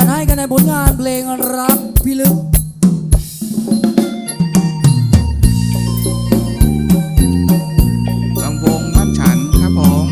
จัดให้กันในผลงานเพลงรักพี่ลึกลำวงบ้านฉันครับผม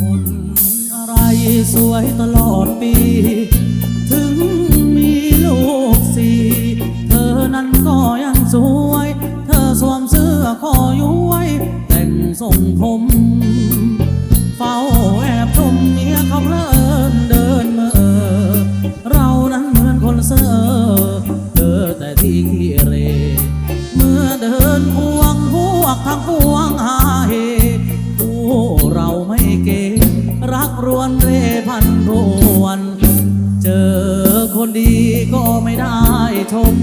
คนอะไรสวยตลอดปี ถึงมีลูกสี่เธอนั้นก็ยังสวย เธอสวมเสื้อคอย้วย แต่งทรงผม เฝ้าแอบชม เขาเลินเดินมาเรานั้นเหมือนคนเซ่อเจอแต่ที่ขี้เร เมื่อเดินควงพวกทางพวงหาเหตผู้เราไม่เกงรักรวนเรพันรวน เจอคนดีก็ไม่ได้ชม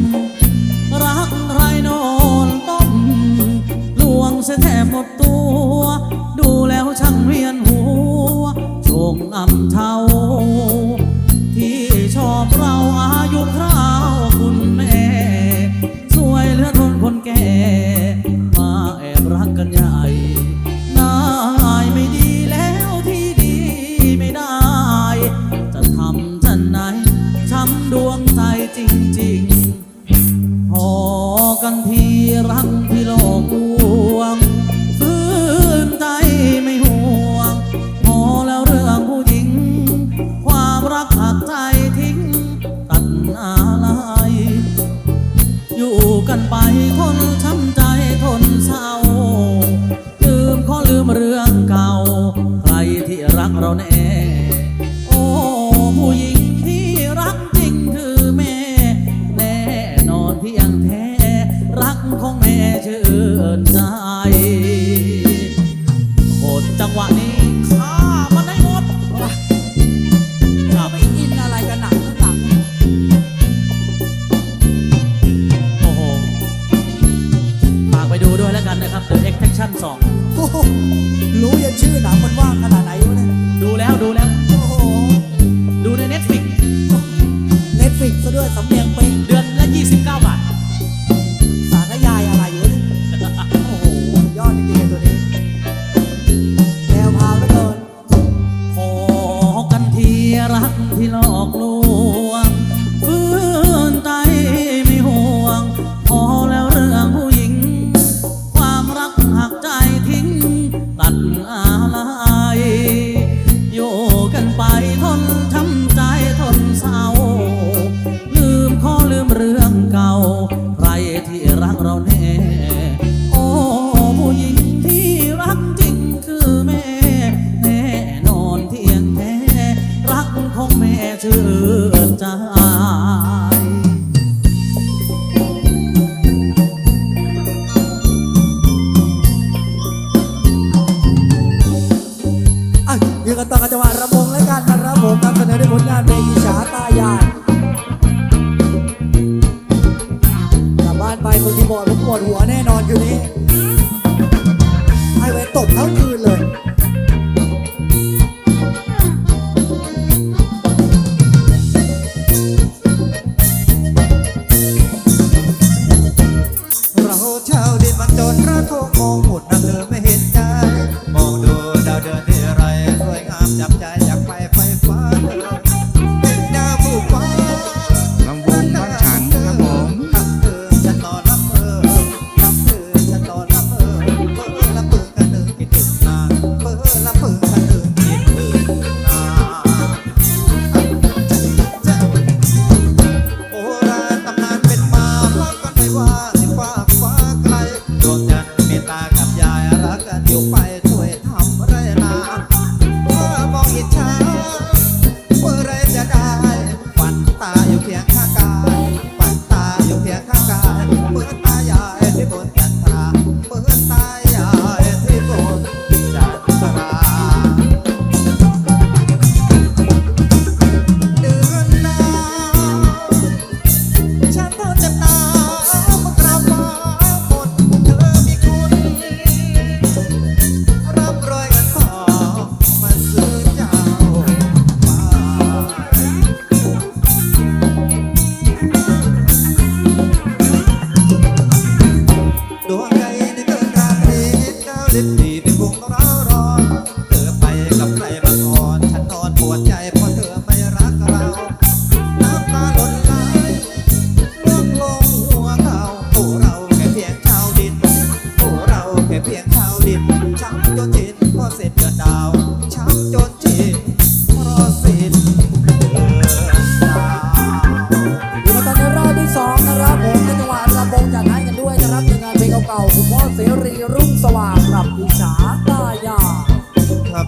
รักไรโนนต้มลวงเสียแทบหมดตัว ดูแล้วช่างเวียนหัว อ่ำเทาที่ชอบเราอายุเรา หรู้ยันชื่อหนังมัน ในฉาตายาดกลับบ้านไปคนที่บอดผมปวดหัวแน่นอนคืนนี้ไอ้ไว้ตกทั้งคืนเลยเราเช่าดินมันจนรักโคมองหมดนะเธอไม่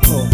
Oh.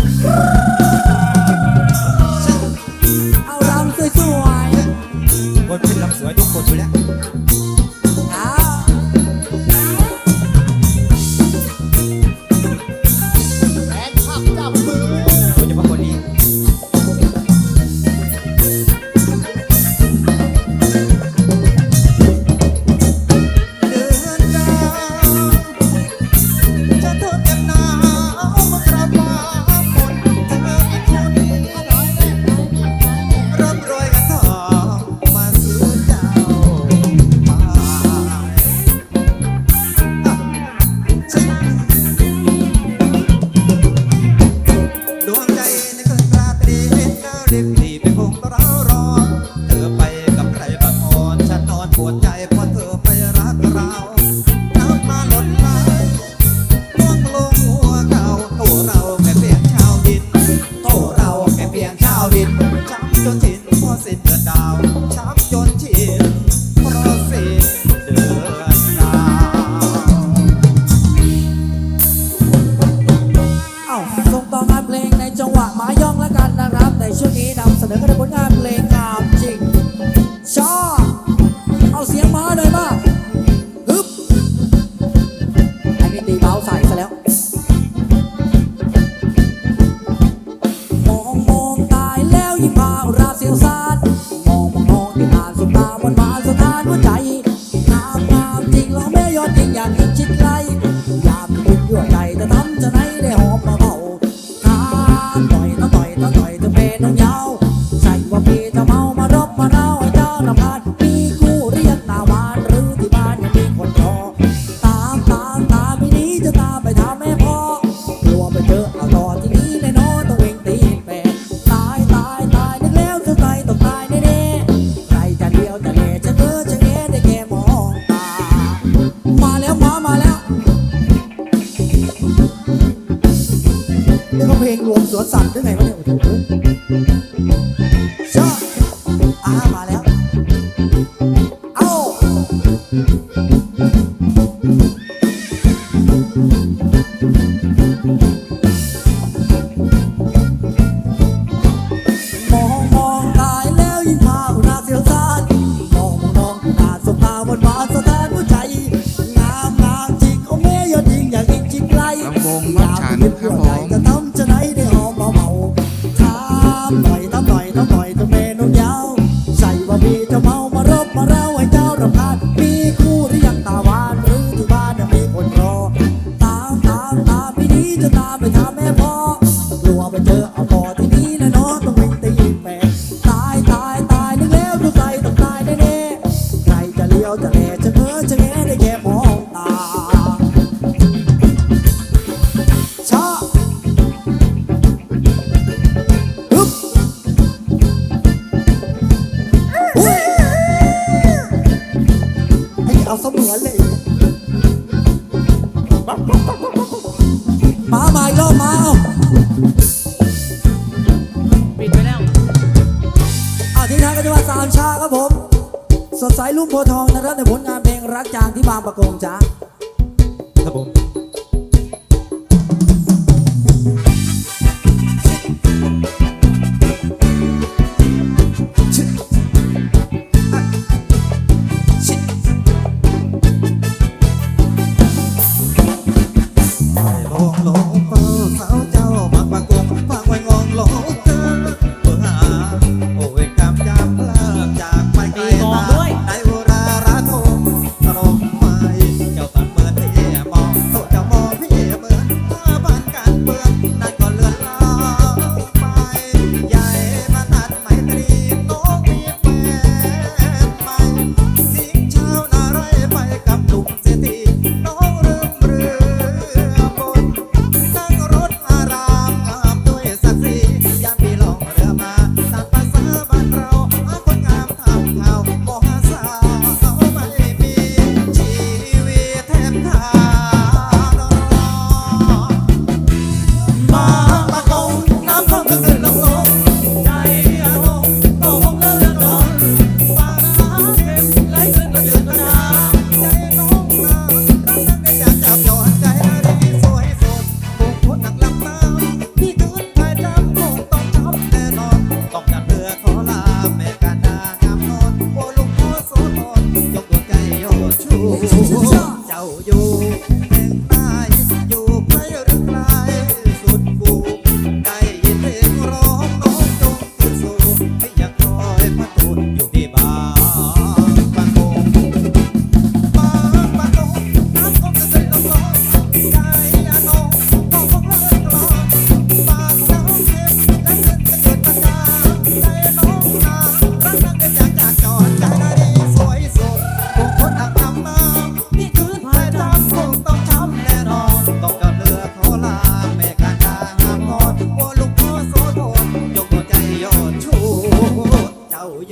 น้เมามารบมาเล่าให้เจ้าน้ำพานมีคู่เรียกตาวานหรือที่บ้านยังมีคนรอตามตามตามพี่นี้จะตามไปทำแม่พอกลัวไปเจอเอาตอทีนี้แน่นอนต้องเวงตีแปะตายตายตายนึกแล้วจะตายต้องตายแน่ๆใครจะเดียวจะแน่จะเจอจะแง่ได้แค่มอมาแล้วมาแล้วนี่เขาเพลงรวมสวนสัตว์ได้ไงวะเนี่ย ลูกโพทองนะครับในผลงานเพลงรักจางที่บางประกงจ้าครับผม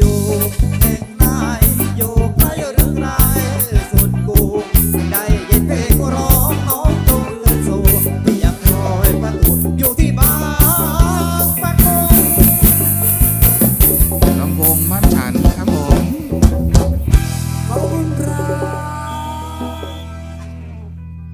ね